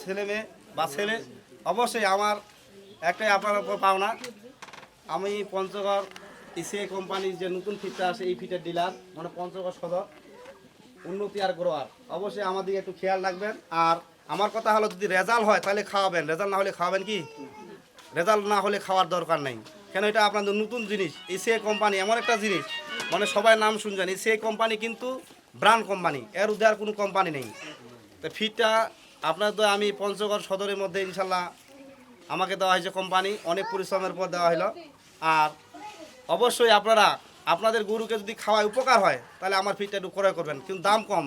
ছেলে মেয়ে বা ছেলে, অবশ্যই আমার একটাই আপনার উপর পাওনা। আমি পঞ্চগড় এসিআই কোম্পানির যে নতুন ফিটটা আছে, এই ফিটের ডিলার মানে পঞ্চগড় সদর, উন্নতি আর গ্রোয়ার অবশ্যই আমাদের একটু খেয়াল রাখবেন। আর আমার কথা হলো, যদি রেজাল্ট হয়, তাহলে খাওয়াবেন। রেজাল্ট না হলে খাওয়াবেন কি? রেজাল্ট না হলে খাওয়ার দরকার নেই। কেন, এটা আপনাদের নতুন জিনিস। এসিআই কোম্পানি এমন একটা জিনিস মানে সবাই নাম শুনছেন। এসিআই কোম্পানি কিন্তু ব্র্যান্ড কোম্পানি। এর উদ্ধার কোনো কোম্পানি নেই। তো ফিটটা আপনার তো আমি পঞ্চগড় সদরের মধ্যে ইনশাল্লাহ আমাকে দেওয়া হয়েছে কোম্পানি, অনেক পরিশ্রমের পর দেওয়া হলো। আর অবশ্যই আপনারা, আপনাদের গরুকে যদি খাওয়ায় উপকার হয়, তাহলে আমার ফিটটা একটু ক্রয় করবেন, কিন্তু দাম কম।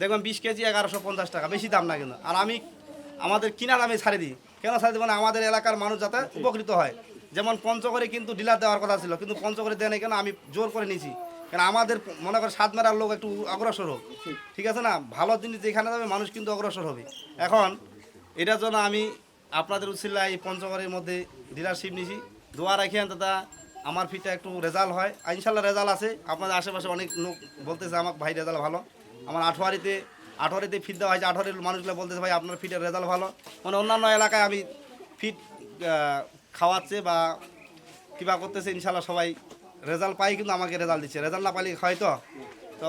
দেখবেন বিশ কেজি এগারোশো পঞ্চাশ টাকা, বেশি দাম না কিন্তু। আর আমি, আমাদের কিনা দামে ছাড়ে দিই। কেন ছাড়ে দিই মানে আমাদের এলাকার মানুষ যাতে উপকৃত হয়। যেমন পঞ্চগড়ে কিন্তু ডিলার দেওয়ার কথা ছিল, কিন্তু পঞ্চগড়ে দেয় নাই কেন? আমি জোর করে নিয়েছি। কেন আমাদের মনে করে সাত মারার লোক একটু অগ্রসর হোক। ঠিক আছে না? ভালো জিনিস যেখানে যাবে মানুষ কিন্তু অগ্রসর হবে। এখন এটার জন্য আমি আপনাদের উৎসিল্লা এই পঞ্চগড়ের মধ্যে ডিলারশিপ নিয়েছি দোয়া রাখিয়ান দাদা, আমার ফিটটা একটু রেজাল্ট হয়। ইনশাল্লাহ রেজাল্ট আছে। আপনাদের আশেপাশে অনেক লোক বলতেছে আমার ভাই, রেজাল্ট ভালো। আমার আঠোয়ারিতে আঠোয়ারিতে ফিট দেওয়া হয়েছে। আঠোয়ারির মানুষগুলো বলতেছে, ভাই, আপনার ফিটের রেজাল্ট ভালো। মানে অন্যান্য এলাকায় আমি ফিট খাওয়াচ্ছে বা কিবা করতেছে ইনশাল্লাহ সবাই রেজাল্ট পাই কিন্তু আমাকে রেজাল্ট দিচ্ছে। রেজাল্ট না পাইলে হয় তো?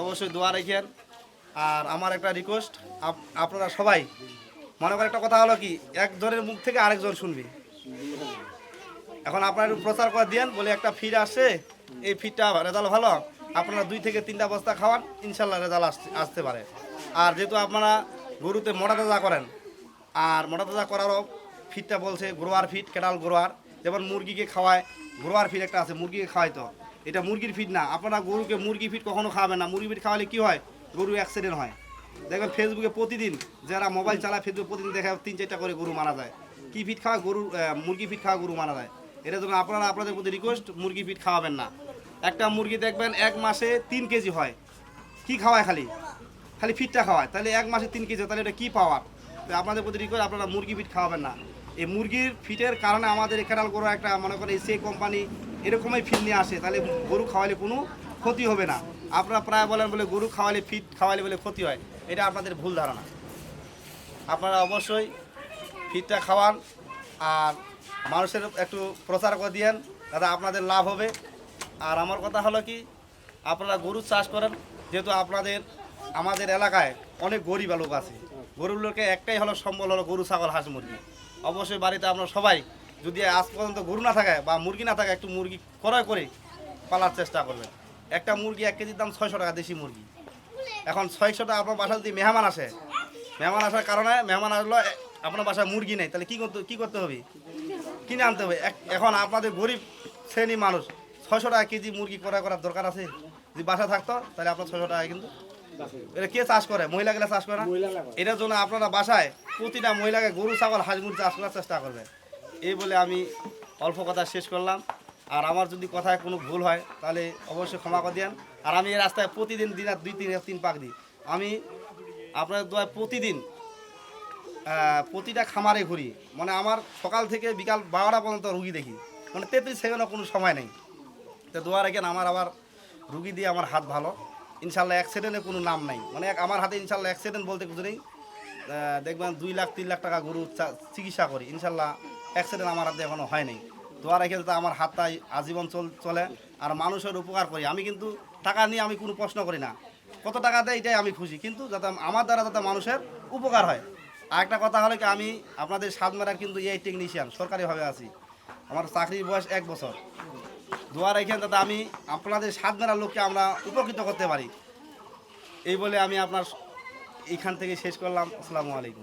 অবশ্যই দোয়া রেখেন। আর আমার একটা রিকোয়েস্ট আপনারা সবাই, মনে করেন একটা কথা হলো কি, একজনের মুখ থেকে আরেকজন শুনবি। এখন আপনারা একটু প্রচার করে দিয়েন, বলে একটা ফিড আসছে, এই ফিডটা রেজাল্ট ভালো, আপনারা দুই থেকে তিনটা বস্তা খাওয়ান, ইনশাল্লাহ রেজাল্ট আসতে আসতে পারে। আর যেহেতু আপনারা গরুতে মোটা তাজা করেন, আর মোটা তাজা করারও ফিডটা বলছে গ্রোয়ার ফিড কেটাল গ্রোয়ার যেমন মুরগিকে খাওয়ায় গ্রোয়ার ফিড একটা আছে, মুরগিকে খাওয়াই তো। এটা মুরগির ফিড না। আপনারা গরুকে মুরগি ফিড কখনো খাওয়াবেন না। মুরগি ফিড খাওয়ালে কি হয়? গরু অ্যাক্সিডেন্ট হয়। দেখবেন ফেসবুকে প্রতিদিন যারা মোবাইল চালায় ফেসবুক প্রতিদিন দেখা তিন, চারটা করে গরু মারা যায়। কি ফিট খাওয়া? গরু মুরগি ফিট খাওয়া গরু মারা যায়। এটা জন্য আপনারা, আপনাদের প্রতি রিকোয়েস্ট মুরগি ফিট খাওয়াবেন না। একটা মুরগি দেখবেন এক মাসে তিন কেজি হয়। কি খাওয়ায় খালি? খালি ফিটটা খাওয়ায়। তাহলে এক মাসে তিন কেজি তাহলে এটা কী পাওয়ার তো আপনাদের প্রতি রিকোয়েস্ট আপনারা মুরগি ফিট খাওয়াবেন না। এই মুরগির ফিটের কারণে আমাদের খেরাল গরু একটা মনে করেন সেই কোম্পানি এরকমই ফিট নিয়ে আসে, তাহলে গরু খাওয়ালে কোনো ক্ষতি হবে না। আপনারা প্রায় বলেন বলে গরু খাওয়ালে ফিট খাওয়ালে বলে ক্ষতি হয়, এটা আপনাদের ভুল ধারণা। আপনারা অবশ্যই ফিটটা খাওয়ান আর মানুষের একটু প্রচার করে দিয়েন, তাতে আপনাদের লাভ হবে। আর আমার কথা হলো কি, আপনারা গরু চাষ করেন, যেহেতু আপনাদের, আমাদের এলাকায় অনেক গরিব লোক আছে। গরিব লোকে একটাই হলো, সম্বল হলো গরু, ছাগল, হাঁস, মুরগি। অবশ্যই বাড়িতে আপনারা সবাই যদি আজ পর্যন্ত গরু না থাকে বা মুরগি না থাকে, একটু মুরগি ক্রয় করে পালার চেষ্টা করবেন। একটা মুরগি এক কেজির দাম ছয়শো টাকা, দেশি মুরগি। এখন ছয়শো টাকা আপনার বাসা যদি মেহমান আসে, মেহমান আসার কারণে মেহমান আসলো আপনার বাসায় মুরগি নেই, তাহলে কী করতে কী করতে হবে? কিনে আনতে হবে। এখন আপনাদের গরিব শ্রেণি মানুষ, ছয়শো টাকা কেজি মুরগি ক্রয় করার দরকার আছে? যদি বাসা থাকতো, তাহলে আপনার ছয়শো টাকা কিন্তু এটা কে চাষ করে? মহিলা মহিলাগুলা চাষ করে না? এটার জন্য আপনারা বাসায় প্রতিটা মহিলাকে গরু ছাগল হাঁস মুরগি চাষ করার চেষ্টা করবেন। এই বলে আমি অল্প কথা শেষ করলাম। আর আমার যদি কথায় কোনো ভুল হয় তাহলে অবশ্যই ক্ষমা করে দেন আর আমি এই রাস্তায় প্রতিদিন দিন আর দুই তিন তিন পাক দিই। আমি আপনার দোয়ায় প্রতিদিন প্রতিটা খামারে ঘুরি। মানে আমার সকাল থেকে বিকাল বারোটা পর্যন্ত রুগী দেখি। মানে তেত্রিশ সেকেন্ডও কোনো সময় নেই। তো দোয়া রাখেন আমার আবার রুগী দিয়ে আমার হাত ভালো। ইনশাল্লাহ অ্যাক্সিডেন্টের কোনো নাম নাই। মানে আমার হাতে ইনশাল্লাহ অ্যাক্সিডেন্ট বলতে কিছু নেই। দেখবেন দুই লাখ, তিন লাখ টাকা গরু চিকিৎসা করি। ইনশাল্লাহ অ্যাক্সিডেন্ট আমার হাতে এখনও হয় নাই। দোয়া রেখে যাতে আমার হাতটাই আজীবন চল চলে আর মানুষের উপকার করি। আমি কিন্তু টাকা নিয়ে আমি কোনো প্রশ্ন করি না। কত টাকা দেয় এটাই আমি খুশি। কিন্তু যাতে আমার দ্বারা যাতে মানুষের উপকার হয়। আর একটা কথা হলো কি, আমি আপনাদের সাতমেরার কিন্তু এই টেকনিশিয়ান সরকারিভাবে আছি। আমার চাকরির বয়স এক বছর। দোয়া রেখেন দাদা আমি আপনাদের সাত লোককে আমরা উপকৃত করতে পারি। এই বলে আমি আপনার এইখান থেকে শেষ করলাম। আসসালামু আলাইকুম।